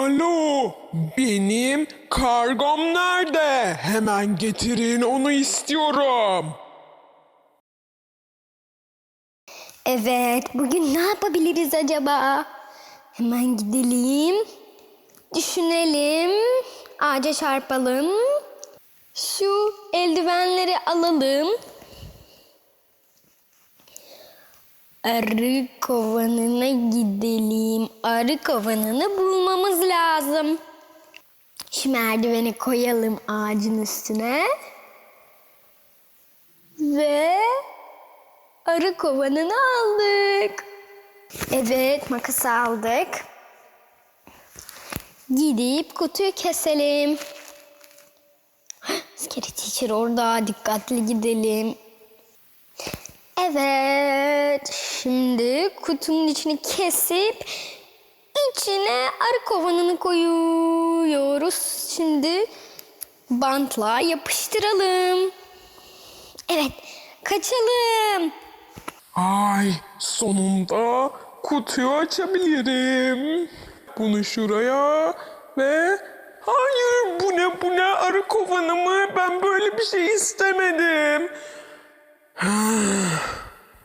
Alo, benim kargom nerede? Hemen getirin onu istiyorum. Evet, bugün ne yapabiliriz acaba? Hemen gidelim. Düşünelim. Ağaca çarpalım. Şu eldivenleri alalım. Arı kovanına gidelim. Arı kovanını bulmamız lazım. Şu merdiveni koyalım ağacın üstüne. Ve arı kovanını aldık. Evet, makası aldık. Gidip kutuyu keselim. Scary Teacher orada. Dikkatli gidelim. Evet. Şimdi kutunun içini kesip içine arı kovanını koyuyoruz. Şimdi bantla yapıştıralım. Evet. Kaçalım. Ay, sonunda kutuyu açabilirim. Bunu şuraya ve... Hayır, bu ne bu ne arı kovanı mı? Ben böyle bir şey istemedim.